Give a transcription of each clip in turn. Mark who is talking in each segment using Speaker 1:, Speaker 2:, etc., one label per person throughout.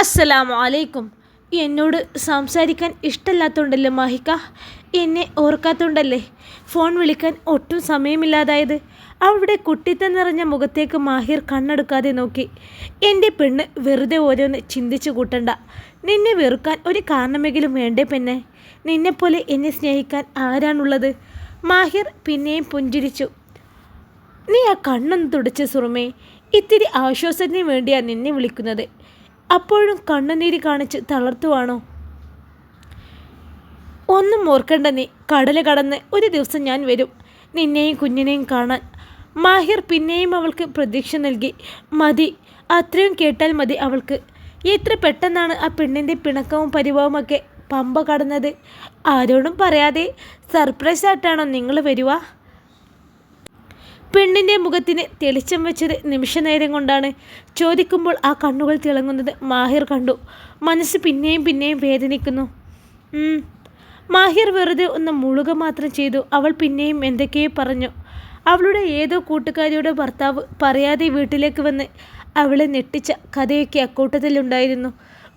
Speaker 1: അസ്സലാമു അലൈക്കും. എന്നോട് സംസാരിക്കാൻ ഇഷ്ടമല്ലാത്തതുണ്ടല്ലോ മാഹിക്ക? എന്നെ ഓർക്കാത്തതുണ്ടല്ലേ ഫോൺ വിളിക്കാൻ ഒട്ടും സമയമില്ലാതായത്. അവിടെ കുട്ടിത്തം നിറഞ്ഞ മുഖത്തേക്ക് മാഹിർ കണ്ണെടുക്കാതെ നോക്കി. എന്റെ പെണ്ണ് വെറുതെ ഓരോന്ന് ചിന്തിച്ചു കൂട്ടണ്ട. നിന്നെ വെറുക്കാൻ ഒരു കാരണമെങ്കിലും വേണ്ടേ പെണ്ണെ? നിന്നെപ്പോലെ എന്നെ സ്നേഹിക്കാൻ ആരാണുള്ളത്? മാഹിർ പിന്നെയും പുഞ്ചിരിച്ചു. നീ ആ കണ്ണൊന്ന് തുടച്ച് സുറുമേ. ഇത്തിരി ആശ്വാസത്തിന് വേണ്ടിയാണ് നിന്നെ വിളിക്കുന്നത്. അപ്പോഴും കണ്ണുനീര് കാണിച്ച് തളർത്തുവാണോ? ഒന്നും ഓർക്കണ്ട നീ. കടൽ കടന്ന് ഒരു ദിവസം ഞാൻ വരും. നിന്നെയും കുഞ്ഞിനെയും കാണാൻ. മാഹിർ പിന്നെയും അവൾക്ക് പ്രതീക്ഷ നൽകി. മതി. അത്രയും കേട്ടാൽ മതി അവൾക്ക്. എത്ര പെട്ടെന്നാണ് ആ പെണ്ണിന്റെ പിണക്കവും പരിഭവമൊക്കെ പമ്പ കടന്നത്. ആരോടും പറയാതെ. സർപ്രൈസ് ആയിട്ടാണോ നിങ്ങൾ വരുക പെണ്ണിന്റെ മുഖത്തിന് തെളിച്ചം വെച്ചത് നിമിഷനേരം കൊണ്ടാണ്. ചോദിക്കുമ്പോൾ ആ കണ്ണുകൾ തിളങ്ങുന്നത് മാഹിർ കണ്ടു. മനസ്സ് പിന്നെയും പിന്നെയും വേദനിക്കുന്നു. മാഹിർ വെറുതെ ഒന്ന് മുളുക മാത്രം ചെയ്തു. അവൾ പിന്നെയും എന്തൊക്കെയോ പറഞ്ഞു. അവളുടെ ഏതോ കൂട്ടുകാരിയുടെ ഭർത്താവ് പറയാതെ വീട്ടിലേക്ക് വന്ന് അവളെ ഞെട്ടിച്ച കഥയൊക്കെ അക്കൂട്ടത്തിലുണ്ടായിരുന്നു.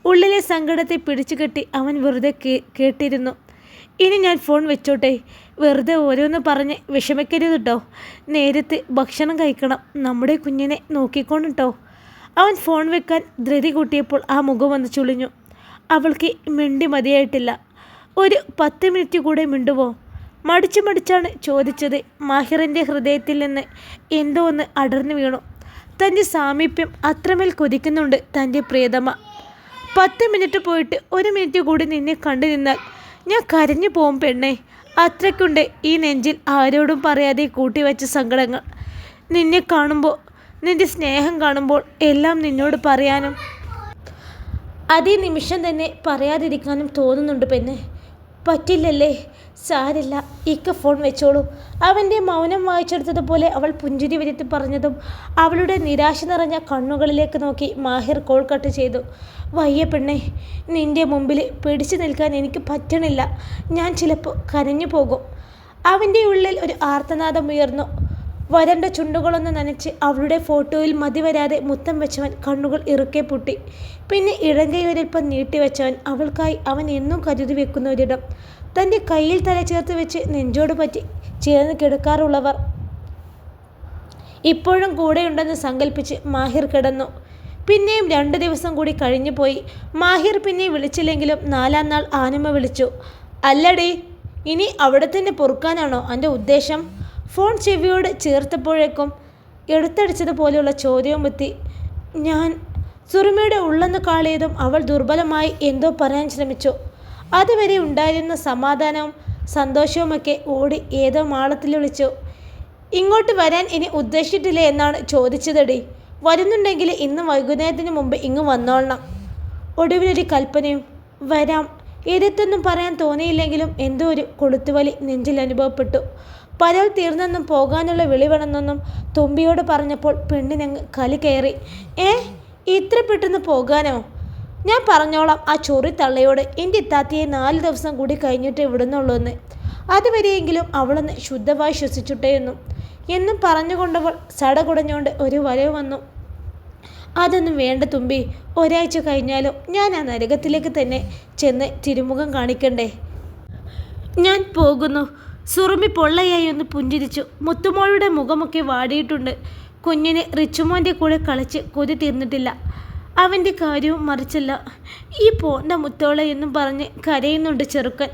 Speaker 1: ഉള്ളിലെ സങ്കടത്തെ പിടിച്ചു കെട്ടി അവൻ വെറുതെ കേട്ടിരുന്നു. ഇനി ഞാൻ ഫോൺ വെച്ചോട്ടെ. വെറുതെ ഓരോന്ന് പറഞ്ഞ് വിഷമിക്കരുത് കേട്ടോ നേരത്തെ ഭക്ഷണം കഴിക്കണം. നമ്മുടെ കുഞ്ഞിനെ നോക്കിക്കോണം അവൻ ഫോൺ വെക്കാൻ ധൃതി കൂട്ടിയപ്പോൾ ആ മുഖം വന്ന് ചുളിഞ്ഞു. അവൾക്ക് മിണ്ടി മതിയായിട്ടില്ല. ഒരു പത്ത് മിനിറ്റ് കൂടെ മിണ്ടുവോ? മടിച്ചു മടിച്ചാണ് ചോദിച്ചത്. മാഹിറിന്റെ ഹൃദയത്തിൽ നിന്ന് എന്തോ ഒന്ന് അടർന്നു വീണു. തന്റെ സാമീപ്യം അത്രമേൽ കൊതിക്കുന്നുണ്ട് തന്റെ പ്രിയതമ. പത്ത് മിനിറ്റ് പോയിട്ട് ഒരു മിനിറ്റ് കൂടി നിന്നെ കണ്ടു നിന്നാൽ ഞാൻ കരഞ്ഞു പോവും പെണ്ണേ. അത്രയ്ക്കുണ്ട്. ഈ നെഞ്ചിൽ ആരോടും പറയാതെ കൂട്ടിവെച്ച സങ്കടങ്ങൾ. നിന്നെ കാണുമ്പോൾ നിന്റെ സ്നേഹം കാണുമ്പോൾ എല്ലാം നിന്നോട് പറയാനും അതേ നിമിഷം തന്നെ പറയാതിരിക്കാനും തോന്നുന്നുണ്ട് പെണ്ണെ. പറ്റില്ലല്ലേ? സാരില്ല ഇക്ക ഫോൺ വെച്ചോളൂ. അവന്റെ മൗനം വായിച്ചെടുത്തതുപോലെ അവൾ പുഞ്ചിരി വിരുത്തി പറഞ്ഞതും അവളുടെ നിരാശ നിറഞ്ഞ കണ്ണുകളിലേക്ക് നോക്കി മാഹിർ കോൾ കട്ട് ചെയ്തു. വയ്യ പെണ്ണെ നിന്റെ മുമ്പിൽ പിടിച്ചു നിൽക്കാൻ എനിക്ക് പറ്റണില്ല. ഞാൻ ചിലപ്പോൾ കരഞ്ഞു പോകും. അവന്റെ ഉള്ളിൽ ഒരു ആർത്തനാദം ഉയർന്നു. വരണ്ട ചുണ്ടുകളൊന്ന് നനച്ച് അവളുടെ ഫോട്ടോയിൽ മതി വരാതെ മുത്തം വെച്ചവൻ കണ്ണുകൾ ഇറുക്കെ പൊട്ടി. പിന്നെ ഇടങ്കയൊരൽപ്പം നീട്ടിവെച്ചവൻ അവൾക്കായി അവൻ എന്നും കരുതി വെക്കുന്ന ഒരിടം. തന്റെ കയ്യിൽ തല ചേർത്ത് വെച്ച് നെഞ്ചോട് പറ്റി ചേർന്ന് കിടക്കാറുള്ളവർ ഇപ്പോഴും കൂടെയുണ്ടെന്ന് സങ്കല്പിച്ച് മാഹിർ കിടന്നു. പിന്നെയും രണ്ട് ദിവസം കൂടി കഴിഞ്ഞു പോയി. മാഹിർ പിന്നെ വിളിച്ചില്ലെങ്കിലും നാലാം നാൾ ആനമ്മ വിളിച്ചു. അല്ലടി ഇനി അവിടെ തന്നെ പൊറുക്കാനാണോ? എന്റെ ഉദ്ദേശം? ഫോൺ ചെവിയോട് ചേർത്തപ്പോഴേക്കും എടുത്തടിച്ചതുപോലെയുള്ള ചോദ്യവും എത്തി. ഞാൻ സുറുമയുടെ ഉള്ളെന്ന് കാളിയതും അവൾ ദുർബലമായി എന്തോ പറയാൻ ശ്രമിച്ചു. അതുവരെ ഉണ്ടായിരുന്ന സമാധാനവും സന്തോഷവുമൊക്കെ ഓടി ഏതോ മാളത്തിൽ വിളിച്ചു. ഇങ്ങോട്ട് വരാൻ ഇനി ഉദ്ദേശിച്ചിട്ടില്ലേ എന്നാണ് ചോദിച്ചതടി. വരുന്നുണ്ടെങ്കിൽ ഇന്ന് വൈകുന്നേരത്തിന് മുമ്പ് ഇങ്ങ് വന്നോളണം. ഒടുവിലൊരു കൽപ്പനയും വരാം എതിർത്തൊന്നും പറയാൻ തോന്നിയില്ലെങ്കിലും എന്തോ ഒരു കൊളുത്തുവലി നെഞ്ചിൽ അനുഭവപ്പെട്ടു. പരൽ തീർന്നെന്നും പോകാനുള്ള വിളിവണമെന്നും തുമ്പിയോട് പറഞ്ഞപ്പോൾ പെണ്ണിനങ്ങ് കലി കയറി. ഏ ഇത്ര പെട്ടെന്ന് പോകാനോ? ഞാൻ പറഞ്ഞോളാം ആ ചൊറി തള്ളയോട് എന്റെ ഇത്താത്തിയെ നാല് ദിവസം കൂടി കഴിഞ്ഞിട്ട് വിടുന്നുള്ളൂ എന്ന് അതുവരെയെങ്കിലും അവളൊന്ന് ശുദ്ധമായി ശ്വസിച്ചുട്ടേയെന്നും. എന്നും പറഞ്ഞുകൊണ്ടവൾ സടകുടഞ്ഞുകൊണ്ട് ഒരു വരവ് വന്നു. അതൊന്നും വേണ്ട തുമ്പി ഒരാഴ്ച കഴിഞ്ഞാലും ഞാൻ ആ നരകത്തിലേക്ക് തന്നെ ചെന്ന് തിരുമുഖം കാണിക്കണ്ടേ? ഞാൻ പോകുന്നു. സുറുമി പൊള്ളയായി ഒന്ന് പുഞ്ചിരിച്ചു. മുത്തുമോളുടെ മുഖമൊക്കെ വാടിയിട്ടുണ്ട്. കുഞ്ഞിന് റിച്ചുമോന്റെ കൂടെ കളിച്ച് കൊതി തീർന്നിട്ടില്ല. അവന്റെ കാര്യവും മറിച്ചല്ല. ഈ പോണ്ട മുത്തോളെ എന്നും പറഞ്ഞ് കരയുന്നുണ്ട് ചെറുക്കൻ.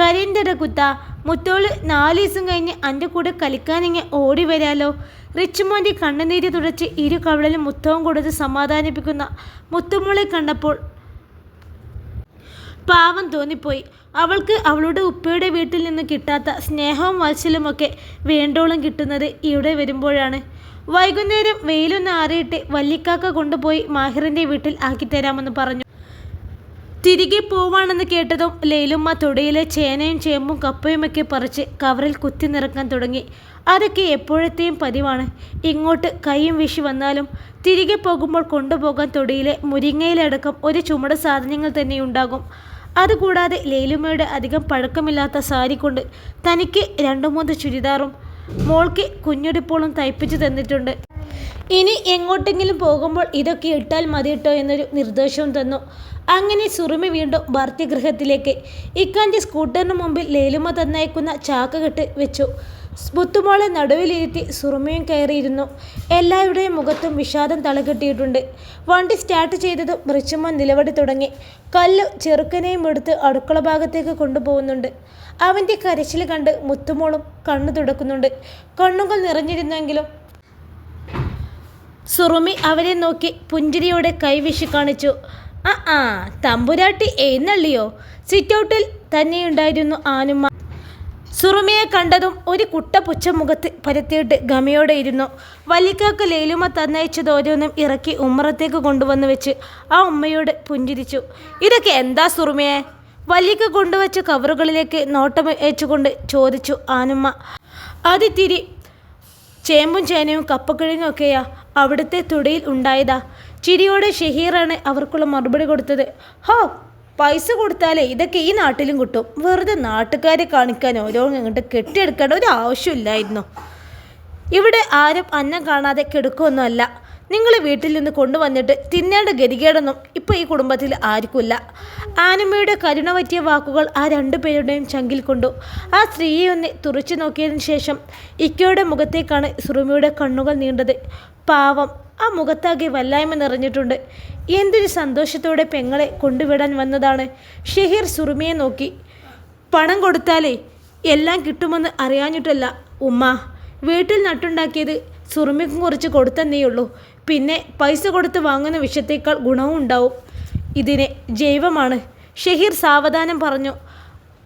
Speaker 1: കരയന്റെ കുത്ത. മുത്തോൾ നാല് ദിവസം കഴിഞ്ഞ് എന്റെ കൂടെ കളിക്കാനിങ്ങ് ഓടി വരാലോ. റിച്ചുമോന്റെ കണ്ണുനീര് തുടച്ച് ഇരു കവളിലും മുത്തവും കൊടുത്ത് സമാധാനിപ്പിക്കുന്ന മുത്തുമോളെ കണ്ടപ്പോൾ പാവം തോന്നിപ്പോയി. അവൾക്ക് അവളുടെ ഉപ്പയുടെ വീട്ടിൽ നിന്ന് കിട്ടാത്ത സ്നേഹവും വാത്സല്യമൊക്കെ വേണ്ടോളം കിട്ടുന്നത് ഇവിടെ വരുമ്പോഴാണ്. വൈകുന്നേരം വെയിലൊന്ന് ആറിയിട്ട് വല്ലിക്കാക്ക കൊണ്ടുപോയി മാഹിറിന്റെ വീട്ടിൽ ആക്കിത്തരാമെന്ന് പറഞ്ഞു. തിരികെ പോവാണെന്ന് കേട്ടതും ലൈലുമ്മ തൊടിയിലെ ചേനയും ചേമ്പും കപ്പയുമൊക്കെ പറിച്ച് കവറിൽ കുത്തി നിറക്കാൻ തുടങ്ങി. അതൊക്കെ എപ്പോഴത്തെയും പതിവാണ്. ഇങ്ങോട്ട് കൈയും വീശി വന്നാലും തിരികെ പോകുമ്പോൾ കൊണ്ടുപോകാൻ തൊടിയിലെ മുരിങ്ങയിലടക്കം ഒരു ചുമട് സാധനങ്ങൾ തന്നെ ഉണ്ടാകും. അതുകൂടാതെ ലേലുമ്മയുടെ അധികം പഴക്കമില്ലാത്ത സാരി കൊണ്ട് തനിക്ക് രണ്ടു മൂന്ന് ചുരിദാറും മോൾക്ക് കുഞ്ഞുടുപ്പോളും തയ്പ്പിച്ചു തന്നിട്ടുണ്ട്. ഇനി എങ്ങോട്ടെങ്കിലും പോകുമ്പോൾ ഇതൊക്കെ ഇട്ടാൽ മതി കേട്ടോ എന്നൊരു നിർദ്ദേശവും തന്നു. അങ്ങനെ സുറുമി വീണ്ടും ഭർത്തൃഗൃഹത്തിലേക്ക്. ഇക്കാന്റെ സ്കൂട്ടറിന് മുമ്പിൽ ലേലുമ തന്നയക്കുന്ന ചാക്ക കെട്ട് വെച്ചു. മുത്തുമോളെ നടുവിലിരുത്തി സുറുമയും കയറിയിരുന്നു. എല്ലാവരുടെയും മുഖത്തും വിഷാദം തലകെട്ടിയിട്ടുണ്ട്. വണ്ടി സ്റ്റാർട്ട് ചെയ്തതും റിച്ചമ്മ നിലവടി തുടങ്ങി. കല്ല് ചെറുക്കനെയും എടുത്ത് അടുക്കള ഭാഗത്തേക്ക് കൊണ്ടുപോകുന്നുണ്ട്. അവന്റെ കരച്ചിൽ കണ്ട് മുത്തുമോളും കണ്ണു തുടക്കുന്നുണ്ട്. കണ്ണുകൾ നിറഞ്ഞിരുന്നെങ്കിലും സുറുമി അവരെ നോക്കി പുഞ്ചിരിയോടെ കൈവീശി കാണിച്ചു. ആ ആ തമ്പുരാട്ടി എഴുന്നള്ളിയോ? സിറ്റൗട്ടിൽ തന്നെയുണ്ടായിരുന്നു ആനുമ്മ. സുറുമിയെ കണ്ടതും ഒരു കുട്ട പുച്ച മുഖത്ത് പരത്തിയിട്ട് ഗമയോടെ ഇരുന്നു. വല്ലിക്കാക്ക് ലേലുമ തന്നയച്ചത് ഓരോന്നും ഇറക്കി ഉമ്മറത്തേക്ക് കൊണ്ടുവന്ന് വെച്ച് ആ ഉമ്മയോട് പുഞ്ചിരിച്ചു. ഇതൊക്കെ എന്താ സുറുമിയെ? വല്ലിക്ക കൊണ്ടുവച്ച കവറുകളിലേക്ക് നോട്ടം ഏച്ചുകൊണ്ട് ചോദിച്ചു ആനുമ്മ. അതിത്തിരി ചേമ്പും ചേനയും കപ്പക്കിഴങ്ങും ഒക്കെയാ അവിടുത്തെ തുടയിൽ ഉണ്ടായതാ. ചിരിയോടെ ഷഹീറാണ് അവർക്കുള്ള മറുപടി കൊടുത്തത്. ഹോ പൈസ കൊടുത്താലേ ഇതൊക്കെ ഈ നാട്ടിലും കിട്ടും. വെറുതെ നാട്ടുകാരെ കാണിക്കാൻ ഓരോന്നും ഇങ്ങോട്ട് കെട്ടിയെടുക്കേണ്ട ഒരു ആവശ്യമില്ലായിരുന്നു. ഇവിടെ ആരും അന്നം കാണാതെ കിടക്കുമൊന്നുമല്ല നിങ്ങൾ വീട്ടിൽ നിന്ന് കൊണ്ടുവന്നിട്ട് തിന്നേണ്ട ഗതികേടൊന്നും ഇപ്പോൾ ഈ കുടുംബത്തിൽ ആർക്കുമില്ല. ആനമ്മയുടെ കരുണ പറ്റിയ വാക്കുകൾ ആ രണ്ടുപേരുടെയും ചങ്കിൽ കൊണ്ടു. ആ സ്ത്രീയെ ഒന്ന് തുറച്ചു നോക്കിയതിന് ശേഷം ഇക്കയുടെ മുഖത്തേക്കാണ് സുറുമിയുടെ കണ്ണുകൾ നീണ്ടത്. പാവം ആ മുഖത്താകെ വല്ലായ്മ നിറഞ്ഞിട്ടുണ്ട്. എന്തൊരു സന്തോഷത്തോടെ പെങ്ങളെ കൊണ്ടുവിടാൻ വന്നതാണ്. ഷെഹീർ സുറുമിയെ നോക്കി. പണം കൊടുത്താലേ എല്ലാം കിട്ടുമെന്ന് അറിയാഞ്ഞിട്ടല്ല. ഉമ്മ വീട്ടിൽ നട്ടുണ്ടാക്കിയത് സുറുമിക്കും കുറച്ച് കൊടുത്തന്നേയുള്ളൂ. പിന്നെ പൈസ കൊടുത്ത് വാങ്ങുന്ന വിഷത്തേക്കാൾ ഗുണവും ഉണ്ടാവും. ഇതിന് ജൈവമാണ്. ഷഹീർ സാവധാനം പറഞ്ഞു.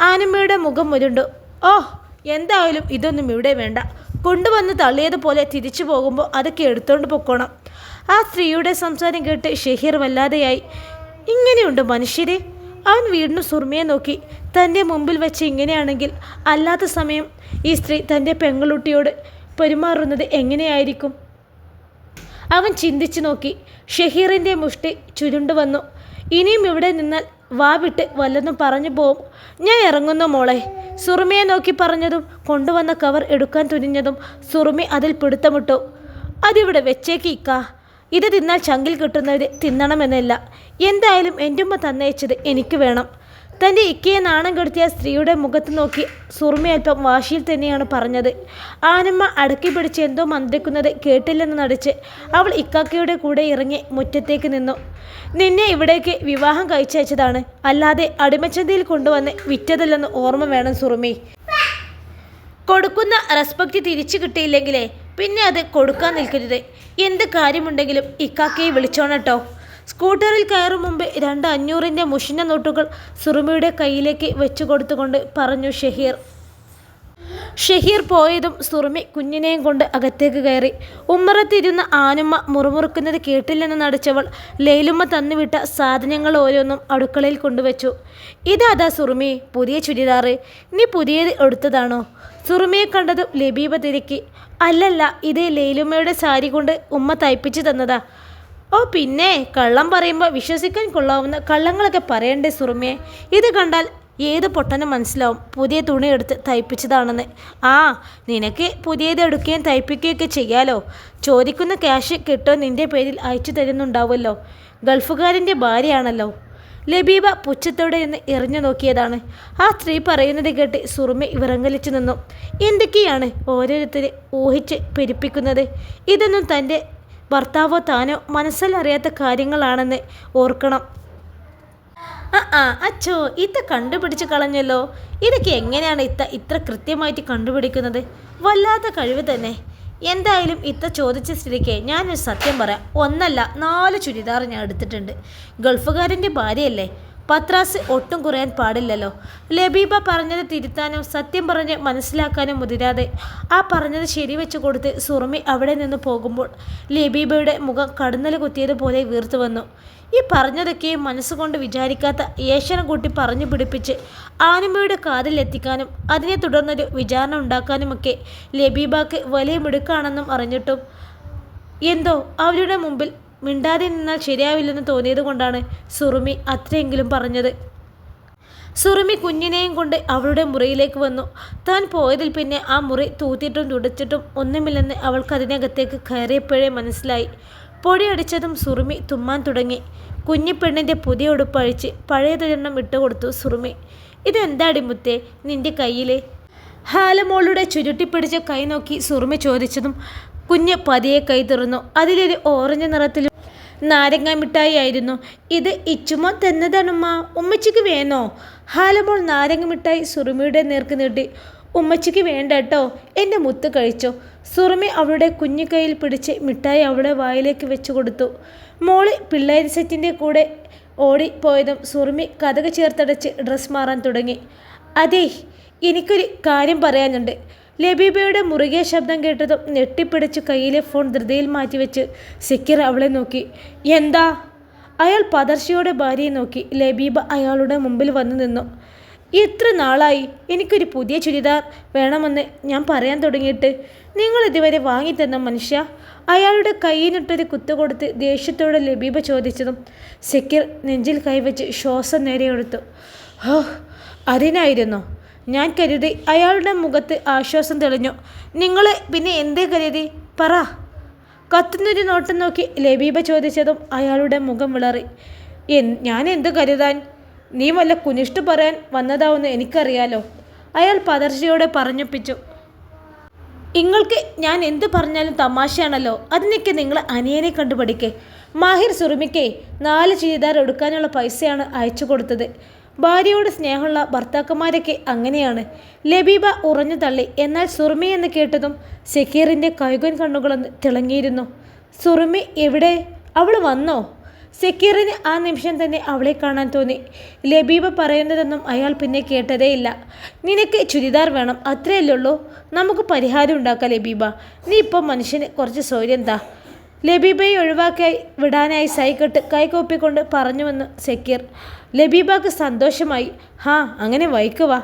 Speaker 1: ആനമ്മയുടെ മുഖം മുരുണ്ടു. ഓ എന്തായാലും ഇതൊന്നും ഇവിടെ വേണ്ട. കൊണ്ടുവന്ന് തള്ളിയതുപോലെ തിരിച്ചു പോകുമ്പോൾ അതൊക്കെ എടുത്തുകൊണ്ട് പൊക്കോണം. ആ സ്ത്രീയുടെ സംസാരം കേട്ട് ഷഹീർ വല്ലാതെയായി. ഇങ്ങനെയുണ്ട് മനുഷ്യരെ. അവൻ വീടിനു സുർമിയെ നോക്കി. തന്റെ മുമ്പിൽ വെച്ച് ഇങ്ങനെയാണെങ്കിൽ അല്ലാത്ത സമയം ഈ സ്ത്രീ തന്റെ പെങ്ങളുട്ടിയോട് പെരുമാറുന്നത് എങ്ങനെയായിരിക്കും? അവൻ ചിന്തിച്ചു നോക്കി. ഷഹീറിന്റെ മുഷ്ടി ചുരുണ്ടു വന്നു. ഇനിയും ഇവിടെ നിന്നാൽ വാ വിട്ട് വല്ലതും പറഞ്ഞു പോവും. ഞാൻ ഇറങ്ങുന്നു മോളെ. സുറുമിയെ നോക്കി പറഞ്ഞതും കൊണ്ടുവന്ന കവർ എടുക്കാൻ തുനിഞ്ഞതും സുറുമി അതിൽ പിടുത്തമിട്ടു. അതിവിടെ വെച്ചേക്ക് ഇക്ക. ഇത് തിന്നാൽ ചങ്കിൽ കിട്ടുന്നത് തിന്നണമെന്നില്ല. എന്തായാലും എന്റെ ഉമ്മ തന്നയച്ചത് എനിക്ക് വേണം. തന്റെ ഇക്കയെ നാണം കെടുത്തിയ സ്ത്രീയുടെ മുഖത്ത് നോക്കി സുറുമി വാശിയിൽ തന്നെയാണ് പറഞ്ഞത്. ആനമ്മ അടക്കി പിടിച്ച് എന്തോ മന്ത്രിക്കുന്നത് കേട്ടില്ലെന്ന് നടിച്ച് അവൾ ഇക്കാക്കയുടെ കൂടെ ഇറങ്ങി മുറ്റത്തേക്ക് നിന്നു. നിന്നെ ഇവിടേക്ക് വിവാഹം കഴിച്ചയച്ചതാണ്. അല്ലാതെ അടിമച്ചന്തയിൽ കൊണ്ടുവന്ന് വിറ്റതല്ലെന്ന് ഓർമ്മ വേണം സുറുമി. കൊടുക്കുന്ന റെസ്പെക്റ്റ് തിരിച്ചു കിട്ടിയില്ലെങ്കിലേ പിന്നെ അത് കൊടുക്കാൻ നിൽക്കരുത്. എന്ത് കാര്യമുണ്ടെങ്കിലും ഇക്കാക്കയെ വിളിച്ചോണട്ടോ. സ്കൂട്ടറിൽ കയറും മുമ്പ് രണ്ട് അഞ്ഞൂറിന്റെ മുഷിഞ്ഞ നോട്ടുകൾ സുറുമിയുടെ കയ്യിലേക്ക് വെച്ചു കൊടുത്തുകൊണ്ട് പറഞ്ഞു ഷഹീർ. ഷഹീർ പോയതും സുറുമി കുഞ്ഞിനെയും കൊണ്ട് അകത്തേക്ക് കയറി. ഉമ്മറത്തിരുന്ന ആനുമ്മ മുറുമുറുക്കുന്നത് കേട്ടില്ലെന്ന് നടിച്ചവൾ ലേലുമ്മ തന്നുവിട്ട സാധനങ്ങൾ ഓരോന്നും അടുക്കളയിൽ കൊണ്ടുവച്ചു. ഇതാതാ സുറുമി പുതിയ ചുരിദാറ്. നീ പുതിയത് എടുത്തതാണോ? സുറുമിയെ കണ്ടതും ലബീബ തിരക്കി. അല്ലല്ല ഇത് ലേലുമ്മയുടെ സാരി കൊണ്ട് ഉമ്മ തയ്പ്പിച്ചു തന്നതാ. ഓ പിന്നെ കള്ളം പറയുമ്പോൾ വിശ്വസിക്കാൻ കൊള്ളാവുന്ന കള്ളങ്ങളൊക്കെ പറയണ്ടേ സുറുമിയെ ഇത് കണ്ടാൽ ഏത് പൊട്ടനും മനസ്സിലാവും. പുതിയ തുണി എടുത്ത് തയ്പ്പിച്ചതാണെന്ന്. ആ നിനക്ക് പുതിയത് എടുക്കുകയും തയ്പ്പിക്കുകയൊക്കെ ചെയ്യാലോ. ചോദിക്കുന്ന ക്യാഷ് കിട്ടോ നിന്റെ പേരിൽ അയച്ചു തരുന്നുണ്ടാവുമല്ലോ. ഗൾഫുകാരന്റെ ഭാര്യയാണല്ലോ. ലബീബ പുച്ഛത്തോടെ നിന്ന് എറിഞ്ഞു നോക്കിയതാണ്. ആ സ്ത്രീ പറയുന്നത് കേട്ട് സുറുമി വിറങ്ങലിച്ചു നിന്നു. എന്തൊക്കെയാണ് ഓരോരുത്തരെ ഊഹിച്ച് പെരുപ്പിക്കുന്നത്? ഇതൊന്നും തന്റെ ഭർത്താവോ താനോ മനസ്സിലറിയാത്ത കാര്യങ്ങളാണെന്ന് ഓർക്കണം. ആ ആ അച്ചോ ഇത്ത കണ്ടുപിടിച്ച് കളഞ്ഞല്ലോ. ഇതൊക്കെ എങ്ങനെയാണ് ഇത്ത ഇത്ര കൃത്യമായിട്ട് കണ്ടുപിടിക്കുന്നത്? വല്ലാത്ത കഴിവ് തന്നെ. എന്തായാലും ഇത്ത ചോദിച്ച സ്ഥിതിക്ക് ഞാനൊരു സത്യം പറയാം. ഒന്നല്ല നാല് ചുരിദാർ ഞാൻ എടുത്തിട്ടുണ്ട്. ഗൾഫുകാരന്റെ ഭാര്യയല്ലേ? പത്രാസ് ഒട്ടും കുറയാൻ പാടില്ലല്ലോ. ലബീബ പറഞ്ഞത് തിരുത്താനും സത്യം പറഞ്ഞ് മനസ്സിലാക്കാനും മുതിരാതെ. ആ പറഞ്ഞത് ശരിവെച്ച് കൊടുത്ത് സുറുമി അവിടെ നിന്ന് പോകുമ്പോൾ ലബീബയുടെ മുഖം കടന്നൽ കുത്തിയതുപോലെ വീർത്തു വന്നു. ഈ പറഞ്ഞതൊക്കെ മനസ്സുകൊണ്ട് വിചാരിക്കാത്ത ഏഷനം കൂട്ടി പറഞ്ഞു പിടിപ്പിച്ച് ആനിമയുടെ കാതിലെത്തിക്കാനും അതിനെ തുടർന്നൊരു വിചാരണ ഉണ്ടാക്കാനുമൊക്കെ ലബീബാക്ക് വലിയ മിടുക്കാണെന്നും അറിഞ്ഞിട്ടും. എന്തോ അവരുടെ മുമ്പിൽ മിണ്ടാതെ നിന്നാൽ ശരിയാവില്ലെന്ന് തോന്നിയത് കൊണ്ടാണ് സുറുമി അത്രയെങ്കിലും പറഞ്ഞത്. സുറുമി കുഞ്ഞിനെയും കൊണ്ട് അവളുടെ മുറിയിലേക്ക് വന്നു. താൻ പോയതിൽ പിന്നെ ആ മുറി തൂത്തിട്ടും തുടച്ചിട്ടും ഒന്നുമില്ലെന്ന് അവൾക്ക് അതിനകത്തേക്ക് കയറിയപ്പോഴേ മനസ്സിലായി. പൊടിയടിച്ചതും സുറുമി തുമ്മാൻ തുടങ്ങി. കുഞ്ഞിപ്പെണ്ണിന്റെ പുതിയ ഉടുപ്പഴിച്ച് പഴയതൊരെണ്ണം ഇട്ടുകൊടുത്തു സുറുമി. ഇതെന്താടി മുത്തേ നിന്റെ കയ്യിൽ ഹാലമോളുടെ ചുരുട്ടിപ്പിടിച്ച കൈ നോക്കി സുറുമി ചോദിച്ചതും കുഞ്ഞ് പതിയെ കൈ തുറന്നു. അതിലൊരു ഓറഞ്ച് നിറത്തിൽ നാരങ്ങ മിഠായി ആയിരുന്നു ഇത് ഇച്ചുമോ തന്നതാണുമ്മ? ഉമ്മച്ചിക്ക് വേണോ? ഹാലമോൾ നാരങ്ങ മിഠായി സുറുമിയുടെ നേർക്ക് നീട്ടി ഉമ്മച്ചിക്ക് വേണ്ട കേട്ടോ എന്റെ മുത്ത് കഴിച്ചോ. സുറുമി അവളുടെ കുഞ്ഞു കയ്യിൽ പിടിച്ച് മിഠായി അവളുടെ വായിലേക്ക് വെച്ചു കൊടുത്തു. മോൾ പിള്ളേരി സെറ്റിന്റെ കൂടെ ഓടിപ്പോയതും സുറുമി കഥക ചേർത്തടച്ച് ഡ്രസ്സ് മാറാൻ തുടങ്ങി. അതേ എനിക്കൊരു കാര്യം പറയാനുണ്ട്. ലബീബയുടെ മുറുകെ ശബ്ദം കേട്ടതും ഞെട്ടിപ്പിടിച്ച് കയ്യിലെ ഫോൺ ധൃതിയിൽ മാറ്റിവെച്ച് സിക്കിർ അവളെ നോക്കി. എന്താ? അയാൾ പദർശിയോടെ ഭാര്യയെ നോക്കി. ലബീബ അയാളുടെ മുമ്പിൽ വന്നു നിന്നു. എത്ര നാളായി. എനിക്കൊരു പുതിയ ചുരിദാർ വേണമെന്ന് ഞാൻ പറയാൻ തുടങ്ങിയിട്ട് നിങ്ങൾ ഇതുവരെ വാങ്ങിത്തന്ന മനുഷ്യ? അയാളുടെ കയ്യിനിട്ടൊരു കുത്തുകൊടുത്ത് ദേഷ്യത്തോടെ ലബീബ ചോദിച്ചതും സിക്കിർ നെഞ്ചിൽ കൈവച്ച് ശ്വാസം നേരെയെടുത്തു ഹോ അതിനായിരുന്നോ. ഞാൻ കരുതി അയാളുടെ മുഖത്ത് ആശ്വാസം തെളിഞ്ഞു. നിങ്ങൾ പിന്നെ എന്തേ കരുതി? പറ. കത്തുന്നൊരു നോട്ടം നോക്കി ലബീബ ചോദിച്ചതും അയാളുടെ മുഖം വിളറി. ഞാൻ എന്ത് കരുതാൻ? നീ വല്ല കുനിഷ്ട് പറയാൻ വന്നതാവെന്ന് എനിക്കറിയാലോ. അയാൾ പതർച്ചയോടെ പറഞ്ഞൊപ്പിച്ചു. നിങ്ങൾക്ക് ഞാൻ എന്ത് പറഞ്ഞാലും തമാശയാണല്ലോ. അതിനൊക്കെ നിങ്ങൾ അനിയനെ കണ്ടു പഠിക്കേ മാഹിർ സുറുമിക്കേ നാല് ചീതാർ എടുക്കാനുള്ള പൈസയാണ് അയച്ചു കൊടുത്തത്. ഭാര്യയോട് സ്നേഹമുള്ള ഭർത്താക്കന്മാരൊക്കെ അങ്ങനെയാണ്. ലബീബ ഉറഞ്ഞു തള്ളി. എന്നാൽ സുറുമി എന്ന് കേട്ടതും സെക്കീറിന്റെ കൈകൻ കണ്ണുകളൊന്ന് തിളങ്ങിയിരുന്നു. സുറുമി എവിടെ? അവൾ വന്നോ? സെക്കീറിന് ആ നിമിഷം തന്നെ അവളെ കാണാൻ തോന്നി. ലബീബ പറയുന്നതൊന്നും അയാൾ പിന്നെ കേട്ടതേയില്ല. നിനക്ക് ചുരിദാർ വേണം. അത്രയല്ലേ ഉള്ളൂ നമുക്ക് പരിഹാരം ഉണ്ടാക്കാം ലബീബ. നീ ഇപ്പോൾ മനുഷ്യന് കുറച്ച് സൗര്യം താ. ലബീബയെ ഒഴിവാക്കി വിടാനായി സൈക്കെട്ട് കൈകോപ്പിക്കൊണ്ട് പറഞ്ഞുവെന്ന് സെക്കീർ. ലബീബക്ക് സന്തോഷമായി ഹാ അങ്ങനെ വൈക്കുവാ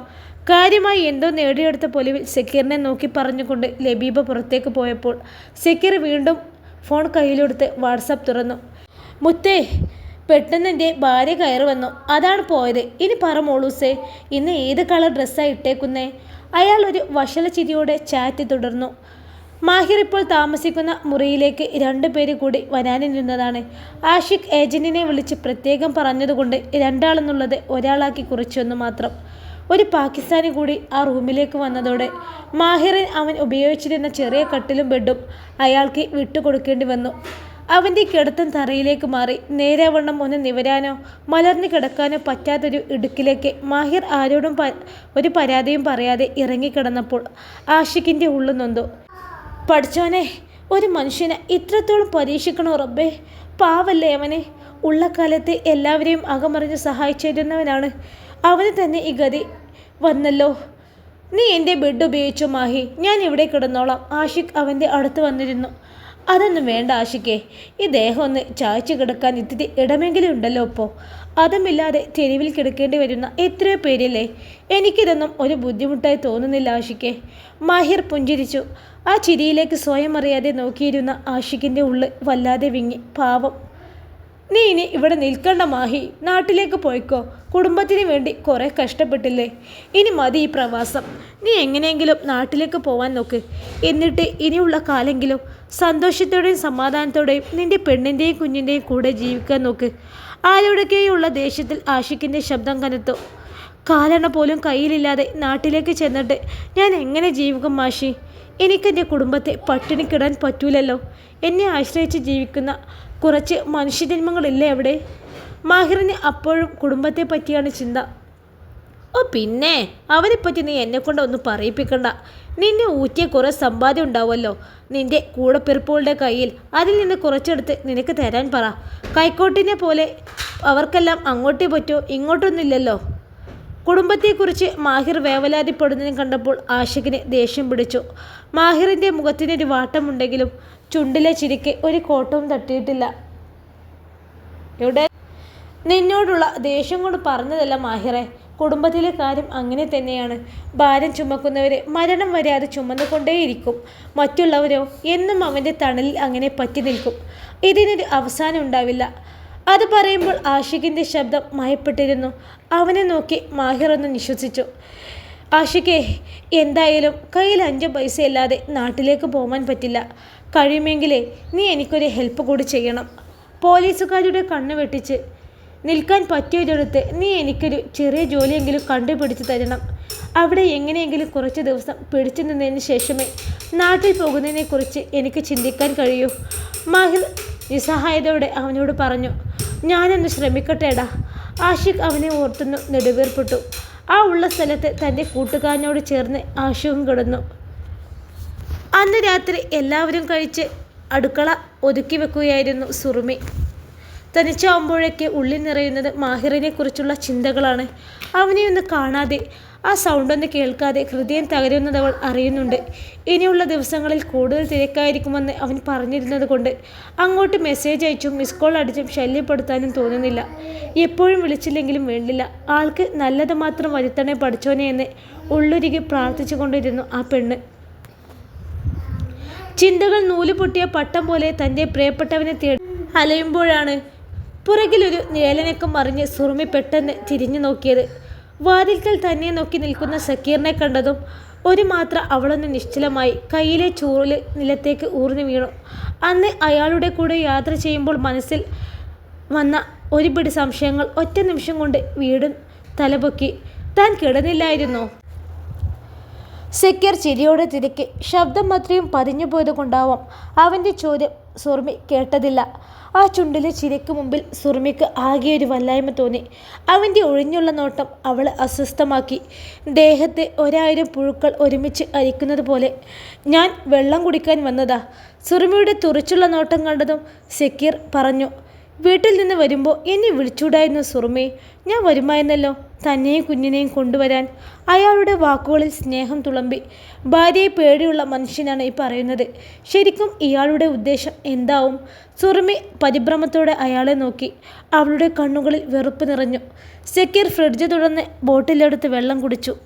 Speaker 1: കാര്യമായി എന്തോ നേടിയെടുത്ത പൊലിവിൽ സെക്കീറിനെ നോക്കി പറഞ്ഞുകൊണ്ട് ലബീബ പുറത്തേക്ക് പോയപ്പോൾ സെക്കീർ വീണ്ടും ഫോൺ കയ്യിലെടുത്ത് വാട്സാപ്പ് തുറന്നു. മുത്തേ പെട്ടെന്ന് എന്റെ ഭാര്യ കയറി വന്നു. അതാണ് പോയത്. ഇനി പറ മോളൂസേ ഇന്ന് ഏത് കളർ ഡ്രസ്സാണ് ഇട്ടേക്കുന്നേ? അയാൾ ഒരു വഷള ചിരിയോടെ ചാറ്റ് തുടർന്നു. മാഹിർ ഇപ്പോൾ താമസിക്കുന്ന മുറിയിലേക്ക് രണ്ടു പേര് കൂടി വരാനിരുന്നതാണ് ആഷിഖ് ഏജന്റിനെ വിളിച്ച് പ്രത്യേകം പറഞ്ഞതുകൊണ്ട് രണ്ടാളെന്നുള്ളത് ഒരാളാക്കി കുറിച്ചെന്ന് മാത്രം. ഒരു പാകിസ്ഥാനി കൂടി ആ റൂമിലേക്ക് വന്നതോടെ മാഹിറിൻ അവൻ ഉപയോഗിച്ചിരുന്ന ചെറിയ കട്ടിലും ബെഡും അയാൾക്ക് വിട്ടുകൊടുക്കേണ്ടി വന്നു. അവന്റെ കിടത്തൻ തറയിലേക്ക് മാറി നേരെവണ്ണം ഒന്ന് നിവരാനോ മലർന്നു കിടക്കാനോ പറ്റാത്തൊരു ഇടുക്കിലേക്ക് മാഹിർ ആരോടും ഒരു പരാതിയും പറയാതെ ഇറങ്ങിക്കിടന്നപ്പോൾ ആഷിഖിന്റെ ഉള്ളു നൊന്തു. പഠിച്ചവനെ ഒരു മനുഷ്യനെ ഇത്രത്തോളം പരീക്ഷിക്കണോ റബ്ബേ? പാവല്ലേ അവനെ? ഉള്ള കാലത്തെ എല്ലാവരെയും അകമറിഞ്ഞ് സഹായിച്ചിരുന്നവനാണ്. അവന് തന്നെ ഈ ഗതി വന്നല്ലോ. നീ എന്റെ ബെഡ് ഉപയോഗിച്ചു മാഹി? ഞാൻ ഇവിടെ കിടന്നോളാം. ആഷിഖ് അവന്റെ അടുത്ത് വന്നിരുന്നു. അതൊന്നും വേണ്ട ആഷിക്കേ ഈ ദേഹം ഒന്ന് ചായച്ചു കിടക്കാൻ ഇത്തിരി ഇടമെങ്കിലും ഉണ്ടല്ലോ ഇപ്പോൾ അതുമില്ലാതെ തെരുവിൽ കിടക്കേണ്ടി വരുന്ന എത്രയോ പേരില്ലേ? എനിക്കിതൊന്നും ഒരു ബുദ്ധിമുട്ടായി തോന്നുന്നില്ല ആഷിക്കെ. മാഹിർ പുഞ്ചിരിച്ചു. ആ ചിരിയിലേക്ക് സ്വയം അറിയാതെ നോക്കിയിരുന്ന ആഷിക്കിന്റെ ഉള്ളിൽ വല്ലാതെ വിങ്ങി. പാവം. നീ ഇനി ഇവിടെ നിൽക്കണ്ട മാഹി. നാട്ടിലേക്ക് പോയിക്കോ. കുടുംബത്തിന് വേണ്ടി കുറേ കഷ്ടപ്പെട്ടില്ലേ? ഇനി മതി ഈ പ്രവാസം. നീ എങ്ങനെയെങ്കിലും നാട്ടിലേക്ക് പോവാൻ നോക്ക്. എന്നിട്ട് ഇനിയുള്ള കാലെങ്കിലും സന്തോഷത്തോടെയും സമാധാനത്തോടെയും നിന്റെ പെണ്ണിന്റെയും കുഞ്ഞിന്റെയും കൂടെ ജീവിക്കാൻ നോക്ക്. ആരോടൊക്കെയുള്ള ദേഷ്യത്തിൽ ആഷിക്കിന്റെ ശബ്ദം കനത്തു. കാലണ പോലും കയ്യിലില്ലാതെ നാട്ടിലേക്ക് ചെന്നിട്ട് ഞാൻ എങ്ങനെ ജീവിക്കും മാഷി? എനിക്കെന്റെ കുടുംബത്തെ പട്ടിണിക്കിടാൻ പറ്റൂലല്ലോ. എന്നെ ആശ്രയിച്ച് ജീവിക്കുന്ന കുറച്ച് മനുഷ്യജന്മങ്ങളില്ലേ അവിടെ? മാഹിറിന് അപ്പോഴും കുടുംബത്തെ പറ്റിയാണ് ചിന്ത. ഓ പിന്നെ അവരെപ്പറ്റി നീ എന്നെക്കൊണ്ട് ഒന്ന് പറയിപ്പിക്കണ്ട. നിന്നെ ഊറ്റിയ കുറേ സമ്പാദ്യം ഉണ്ടാവുമല്ലോ. നിന്റെ കൂടപ്പിറപ്പുകളുടെ കയ്യിൽ അതിൽ നിന്ന് കുറച്ചെടുത്ത് നിനക്ക് തരാൻ പറ. കൈക്കോട്ടിനെ പോലെ അവർക്കെല്ലാം അങ്ങോട്ടേ പറ്റൂ ഇങ്ങോട്ടൊന്നുമില്ലല്ലോ കുടുംബത്തെക്കുറിച്ച് മാഹിർ വേവലാതിപ്പെടുന്നതിനും കണ്ടപ്പോൾ ആഷിഖിന് ദേഷ്യം പിടിച്ചു. മാഹിറിന്റെ മുഖത്തിനൊരു വാട്ടമുണ്ടെങ്കിലും ചുണ്ടിലെ ചിരിക്ക് ഒരു കോട്ടവും തട്ടിയിട്ടില്ല. ഇവിടെ നിന്നോടുള്ള ദേഷ്യം കൊണ്ട് പറഞ്ഞതല്ല മാഹിറെ. കുടുംബത്തിലെ കാര്യം അങ്ങനെ തന്നെയാണ്. ഭാരം ചുമക്കുന്നവരെ മരണം വരെ അത് ചുമന്നുകൊണ്ടേയിരിക്കും. മറ്റുള്ളവരോ എന്നും അവന്റെ തണലിൽ അങ്ങനെ പറ്റി നിൽക്കും. ഇതിനൊരു അവസാനം ഉണ്ടാവില്ല. അത് പറയുമ്പോൾ ആഷിഖിന്റെ ശബ്ദം മയപ്പെട്ടിരുന്നു. അവനെ നോക്കി മാഹിർ ഒന്ന് നിശ്വസിച്ചു. ആഷിഖേ എന്തായാലും കയ്യിൽ അഞ്ച് പൈസ ഇല്ലാതെ നാട്ടിലേക്ക് പോകാൻ പറ്റില്ല. കഴിയുമെങ്കിലേ നീ എനിക്കൊരു ഹെൽപ്പ് കൂടി ചെയ്യണം. പോലീസുകാരുടെ കണ്ണ് വെട്ടിച്ച് നിൽക്കാൻ പറ്റിയൊരിടത്ത് നീ എനിക്കൊരു ചെറിയ ജോലിയെങ്കിലും കണ്ടുപിടിച്ച് തരണം. അവിടെ എങ്ങനെയെങ്കിലും കുറച്ച് ദിവസം പിടിച്ചു നിന്നതിന് ശേഷമേ നാട്ടിൽ പോകുന്നതിനെക്കുറിച്ച് എനിക്ക് ചിന്തിക്കാൻ കഴിയൂ. മാഹിർ നിസ്സഹായതയോടെ അവനോട് പറഞ്ഞു ഞാനൊന്ന് ശ്രമിക്കട്ടേടാ ആഷിഖ് അവനെ ഓർത്തുന്നു നെടുവേർപ്പെട്ടു. ആ ഉള്ള സ്ഥലത്ത് തന്റെ കൂട്ടുകാരനോട് ചേർന്ന് ആശുവും കിടന്നു. അന്ന് രാത്രി എല്ലാവരും കഴിച്ച് അടുക്കള ഒതുക്കി വെക്കുകയായിരുന്നു സുറുമി. തനിച്ചാവുമ്പോഴേക്ക് ഉള്ളിൽ നിറയുന്നത് മാഹിറിനെ കുറിച്ചുള്ള ചിന്തകളാണ്. അവനെ ഒന്ന് കാണാതെ ആ സൗണ്ടൊന്ന് കേൾക്കാതെ ഹൃദയം തകരുന്നത് അവൾ അറിയുന്നുണ്ട്. ഇനിയുള്ള ദിവസങ്ങളിൽ കൂടുതൽ തിരക്കായിരിക്കുമെന്ന് അവൻ പറഞ്ഞിരുന്നത് കൊണ്ട് അങ്ങോട്ട് മെസ്സേജ് അയച്ചും മിസ് കോൾ അടിച്ചും ശല്യപ്പെടുത്താനും തോന്നുന്നില്ല. എപ്പോഴും വിളിച്ചില്ലെങ്കിലും വേണ്ടില്ല. ആൾക്ക് നല്ലത് മാത്രം വരുത്തണേ പഠിച്ചോനെ എന്ന് ഉള്ളൊരുകി പ്രാർത്ഥിച്ചു കൊണ്ടിരുന്നു ആ പെണ്ണ്. ചിന്തകൾ നൂൽ പൊട്ടിയ പട്ടം പോലെ തന്റെ പ്രിയപ്പെട്ടവനെ തേടി അലയുമ്പോഴാണ് പുറകിലൊരു നിഴലനക്കം മറിഞ്ഞ് സുറുമി പെട്ടെന്ന് തിരിഞ്ഞു നോക്കിയത്. വാതിൽക്കൽ തന്നെ നോക്കി നിൽക്കുന്ന സക്കീറിനെ കണ്ടതും ഒരു മാത്രം അവളൊന്ന് നിശ്ചലമായി കയ്യിലെ ചൂറിൽ നിലത്തേക്ക് ഊർന്നു വീണു. അന്ന് അയാളുടെ കൂടെ യാത്ര ചെയ്യുമ്പോൾ മനസ്സിൽ വന്ന ഒരുപിടി സംശയങ്ങൾ ഒറ്റ നിമിഷം കൊണ്ട് വീടും തലപൊക്കി. താൻ കിടന്നില്ലായിരുന്നു? സെക്യർ ചിരിയോടെ തിരക്കി. ശബ്ദം അത്രയും പതിഞ്ഞു പോയത് കൊണ്ടാവാം അവന്റെ ചോദ്യം സുർമി കേട്ടതില്ല. ആ ചുണ്ടിലെ ചിരിക്ക് മുമ്പിൽ സുർമിക്ക് ആകെ ഒരു വല്ലായ്മ തോന്നി. അവന്റെ ഒഴിഞ്ഞുള്ള നോട്ടം അവളെ അസ്വസ്ഥമാക്കി. ദേഹത്തെ ഒരായിരം പുഴുക്കൾ ഒരുമിച്ച് അരിക്കുന്നത് പോലെ. ഞാൻ വെള്ളം കുടിക്കാൻ വന്നതാ. സുർമിയുടെ തുറച്ചുള്ള നോട്ടം കണ്ടതും സെക്കീർ പറഞ്ഞു വീട്ടിൽ നിന്ന് വരുമ്പോൾ എന്നെ വിളിച്ചൂടായിരുന്നു സുറുമേ. ഞാൻ വരുമായിരുന്നല്ലോ. തന്നെയും കുഞ്ഞിനെയും കൊണ്ടുവരാൻ. അയാളുടെ വാക്കുകളിൽ സ്നേഹം തുളമ്പി. ഭാര്യയെ പേടിയുള്ള മനുഷ്യനാണ് ഈ പറയുന്നത്. ശരിക്കും ഇയാളുടെ ഉദ്ദേശം എന്താവും? സുറുമി പരിഭ്രമത്തോടെ അയാളെ നോക്കി. അവളുടെ കണ്ണുകളിൽ വെറുപ്പ് നിറഞ്ഞു. സെക്കീർ ഫ്രിഡ്ജ് തുറന്ന് ബോട്ടിലെടുത്ത് വെള്ളം കുടിച്ചു.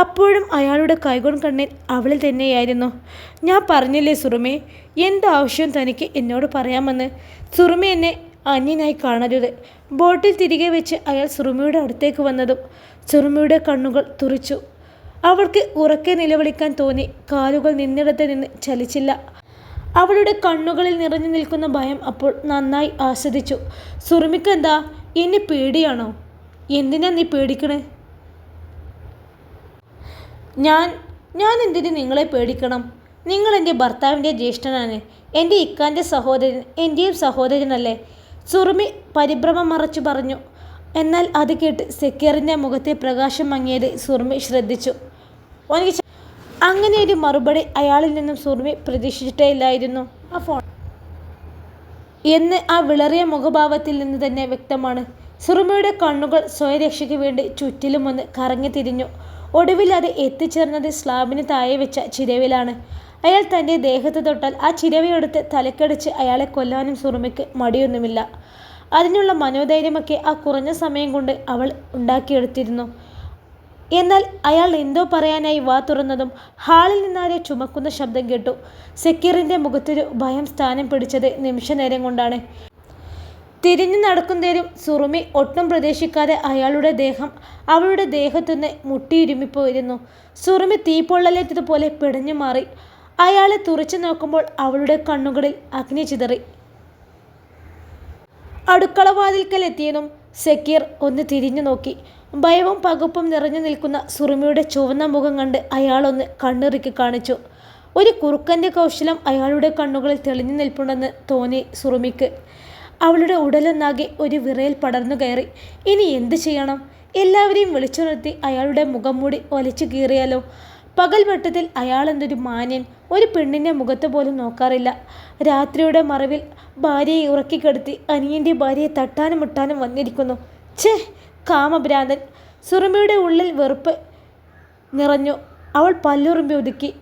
Speaker 1: അപ്പോഴും അയാളുടെ കൈകൊൺ കണ്ണിൽ അവളിൽ തന്നെയായിരുന്നു. ഞാൻ പറഞ്ഞില്ലേ സുറുമേ എന്താവശ്യം തനിക്ക് എന്നോട് പറയാമെന്ന്? സുറുമി എന്നെ അന്യനായി കാണരുത്. ബോട്ടിൽ തിരികെ വെച്ച് അയാൾ സുറുമിയുടെ അടുത്തേക്ക് വന്നതും സുറുമിയുടെ കണ്ണുകൾ തുറിച്ചു. അവൾക്ക് ഉറക്കെ നിലവിളിക്കാൻ തോന്നി. കാലുകൾ നിന്നിടത്ത് നിന്ന് ചലിച്ചില്ല. അവളുടെ കണ്ണുകളിൽ നിറഞ്ഞു നിൽക്കുന്ന ഭയം അപ്പോൾ നന്നായി ആസ്വദിച്ചു. സുറുമിക്ക് എന്താ എന്നെ പേടിയാണോ? എന്തിനാ നീ പേടിക്കണേ? ഞാൻ ഞാൻ എന്തിനു നിങ്ങളെ പേടിക്കണം? നിങ്ങൾ എന്റെ ഭർത്താവിന്റെ ജ്യേഷ്ഠനാണ്. എന്റെ ഇക്കാന്റെ സഹോദരൻ എന്റെയും സഹോദരനല്ലേ? സുറുമി പരിഭ്രമം മറച്ചു പറഞ്ഞു. എന്നാൽ അത് കേട്ട് സെക്കീറിന്റെ മുഖത്തെ പ്രകാശം മങ്ങിയത് സുറുമി ശ്രദ്ധിച്ചു. അങ്ങനെ ഒരു മറുപടി അയാളിൽ നിന്നും സുറുമി പ്രതീക്ഷിച്ചിട്ടേ ഇല്ലായിരുന്നു ആ ഫോൺ എന്ന് ആ വിളറിയ മുഖഭാവത്തിൽ നിന്ന് തന്നെ വ്യക്തമാണ്. സുറുമയുടെ കണ്ണുകൾ സ്വയരക്ഷയ്ക്ക് വേണ്ടി ചുറ്റിലും ഒന്ന് കറങ്ങി തിരിഞ്ഞു ഒടുവിൽ അത് എത്തിച്ചേർന്നത് സ്ലാബിന് താഴെ വെച്ച ചിരവിലാണ്. അയാൾ തന്റെ ദേഹത്ത് തൊട്ടാൽ ആ ചിരവയെടുത്ത് തലക്കടിച്ച് അയാളെ കൊല്ലാനും സുറുമയ്ക്ക് മടിയൊന്നുമില്ല. അതിനുള്ള മനോധൈര്യമൊക്കെ ആ കുറഞ്ഞ സമയം കൊണ്ട് അവൾ ഉണ്ടാക്കിയെടുത്തിരുന്നു. എന്നാൽ അയാൾ എന്തോ പറയാനായി വാ തുറന്നതും ഹാളിൽ നിന്നാരെ ചുമക്കുന്ന ശബ്ദം കേട്ടു. സെക്കീറിന്റെ മുഖത്തൊരു ഭയം സ്ഥാനം പിടിച്ചത് നിമിഷനേരം കൊണ്ടാണ്. തിരിഞ്ഞു നടക്കുന്നേരും സുറുമി ഒട്ടും പ്രതീക്ഷിക്കാതെ അയാളുടെ ദേഹം അവളുടെ ദേഹത്തുനിന്ന് മുട്ടിയിരുമിപ്പോയിരുന്നു. സുറുമി തീപ്പൊള്ളലേറ്റതുപോലെ പിടഞ്ഞു മാറി. അയാളെ തുറച്ചു നോക്കുമ്പോൾ അവളുടെ കണ്ണുകളിൽ അഗ്നി ചിതറി. അടുക്കളവാതിൽക്കൽ എത്തിയതും സക്കീർ ഒന്ന് തിരിഞ്ഞു നോക്കി. ഭയവും പകുപ്പും നിറഞ്ഞു നിൽക്കുന്ന സുറുമിയുടെ ചുവന്ന മുഖം കണ്ട് അയാളൊന്ന് കണ്ണിറുക്കി കാണിച്ചു. ഒരു കുറുക്കന്റെ കൗശലം അയാളുടെ കണ്ണുകളിൽ തെളിഞ്ഞു നിൽപ്പുണ്ടെന്ന് തോന്നി സുറുമിക്ക്. അവളുടെ ഉടലൊന്നാകെ ഒരു വിറയിൽ പടർന്നു കയറി. ഇനി എന്ത് ചെയ്യണം? എല്ലാവരെയും വിളിച്ചു നിർത്തി അയാളുടെ മുഖം മൂടി ഒലിച്ചു കീറിയാലോ? പകൽ വെട്ടത്തിൽ അയാളെന്തൊരു മാന്യൻ. ഒരു പെണ്ണിന്റെ മുഖത്ത് പോലും നോക്കാറില്ല. രാത്രിയുടെ മറവിൽ ഭാര്യയെ ഉറക്കിക്കെടുത്തി അനിയന്റെ ഭാര്യയെ തട്ടാനും മുട്ടാനും വന്നിരിക്കുന്നു. ഛേ കാമഭ്രാന്തൻ. സുറുമിയുടെ ഉള്ളിൽ വെറുപ്പ് നിറഞ്ഞു. അവൾ പല്ലുറുമ്പി ഒതുക്കി.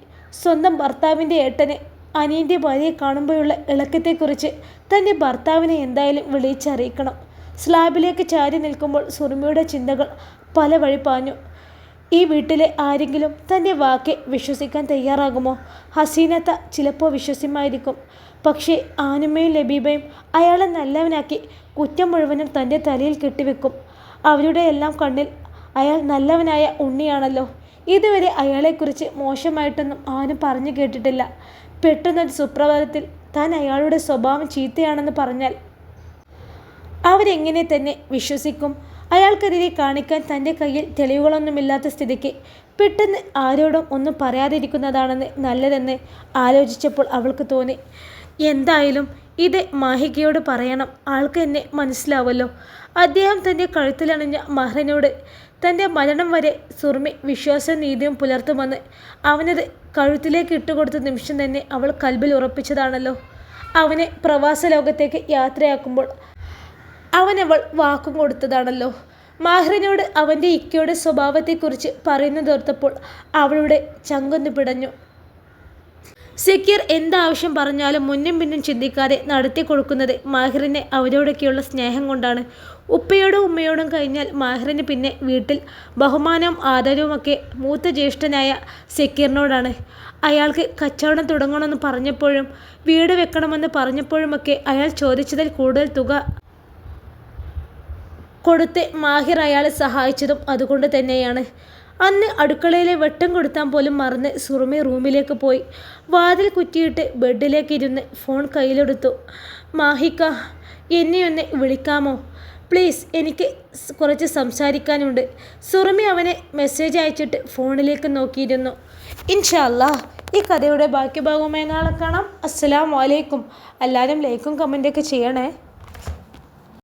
Speaker 1: സ്വന്തം ഭർത്താവിന്റെ ഏട്ടന് അനിയന്റെ ഭാര്യയെ കാണുമ്പോഴുള്ള ഇളക്കത്തെക്കുറിച്ച് തന്റെ ഭർത്താവിനെ എന്തായാലും വിളിച്ചറിയിക്കണം. സ്ലാബിലേക്ക് ചാരി നിൽക്കുമ്പോൾ സുറുമിയുടെ ചിന്തകൾ പല വഴി പാഞ്ഞു. ഈ വീട്ടിലെ ആരെങ്കിലും തന്റെ വാക്ക് വിശ്വസിക്കാൻ തയ്യാറാകുമോ? ഹസീനത്ത ചിലപ്പോൾ വിശ്വസിമായിരിക്കും പക്ഷേ ആനുമയും ലബീബയും അയാളെ നല്ലവനാക്കി കുറ്റം മുഴുവനും തന്റെ തലയിൽ കെട്ടിവെക്കും. അവരുടെ എല്ലാം കണ്ണിൽ അയാൾ നല്ലവനായ ഉണ്ണിയാണല്ലോ. ഇതുവരെ അയാളെക്കുറിച്ച് മോശമായിട്ടൊന്നും ആരും പറഞ്ഞു കേട്ടിട്ടില്ല. പെട്ടെന്നൊരു സുപ്രഭാതത്തിൽ താൻ അയാളുടെ സ്വഭാവം ചീത്തയാണെന്ന് പറഞ്ഞാൽ അവരെങ്ങനെ തന്നെ വിശ്വസിക്കും? അയാൾക്കെതിരെ കാണിക്കാൻ തന്റെ കയ്യിൽ തെളിവുകളൊന്നുമില്ലാത്ത സ്ഥിതിക്ക് പെട്ടെന്ന് ആരോടും ഒന്നും പറയാതിരിക്കുന്നതാണെന്ന് നല്ലതെന്ന് ആലോചിച്ചപ്പോൾ അവൾക്ക് തോന്നി. എന്തായാലും ഇത് മാഹികയോട് പറയണം. ആൾക്ക് എന്നെ മനസ്സിലാവല്ലോ. അദ്ദേഹം തന്റെ കഴുത്തിലണിഞ്ഞ മഹറിനോട് തന്റെ മരണം വരെ സുർമി വിശ്വാസവും നീതിയും പുലർത്തുമെന്ന് അവനത് കഴുത്തിലേക്ക് ഇട്ടുകൊടുത്ത നിമിഷം തന്നെ അവൾ കൽബിൽ ഉറപ്പിച്ചതാണല്ലോ. അവനെ പ്രവാസ ലോകത്തേക്ക് യാത്രയാക്കുമ്പോൾ അവനവൾ വാക്കും കൊടുത്തതാണല്ലോ. മാഹ്റിനോട് അവന്റെ ഇക്കയുടെ സ്വഭാവത്തെക്കുറിച്ച് പറയുന്നതോർത്തപ്പോൾ അവളുടെ ചങ്കൊന്ന് പിടഞ്ഞു. സക്കീർ എന്താവശ്യം പറഞ്ഞാലും മുന്നും പിന്നും ചിന്തിക്കാതെ നടത്തി കൊടുക്കുന്നത് മാഹിറിനെ അവരോടൊക്കെയുള്ള സ്നേഹം കൊണ്ടാണ്. ഉപ്പയോടും ഉമ്മയോടും കഴിഞ്ഞാൽ മാഹിറിന് പിന്നെ വീട്ടിൽ ബഹുമാനവും ആദരവുമൊക്കെ മൂത്ത ജ്യേഷ്ഠനായ സക്കീറിനോടാണ്. അയാൾക്ക് കച്ചവടം തുടങ്ങണമെന്ന് പറഞ്ഞപ്പോഴും വീട് വെക്കണമെന്ന് പറഞ്ഞപ്പോഴുമൊക്കെ അയാൾ ചോദിച്ചതിൽ കൂടുതൽ തുക കൊടുത്ത് മാഹിർ അയാളെ സഹായിച്ചതും അതുകൊണ്ട് തന്നെയാണ്. അന്ന് അടുക്കളയിലെ വെട്ടം കൊടുത്താൻ പോലും മറന്ന് സുറുമി റൂമിലേക്ക് പോയി. വാതിൽ കുറ്റിയിട്ട് ബെഡിലേക്ക് ഇരുന്ന് ഫോൺ കയ്യിലെടുത്തു. മാഹിക്ക എന്നെ ഒന്ന് വിളിക്കാമോ? പ്ലീസ് എനിക്ക് കുറച്ച് സംസാരിക്കാനുണ്ട്. സുറുമി അവനെ മെസ്സേജ് അയച്ചിട്ട് ഫോണിലേക്ക് നോക്കിയിരുന്നു. ഇൻഷാല്ലാ ഈ കഥയുടെ ബാക്കി ഭാഗവുമായി നാളെ കാണാം. അസ്സലാം വലൈക്കും എല്ലാവരും ലൈക്കും കമന്റൊക്കെ ചെയ്യണേ.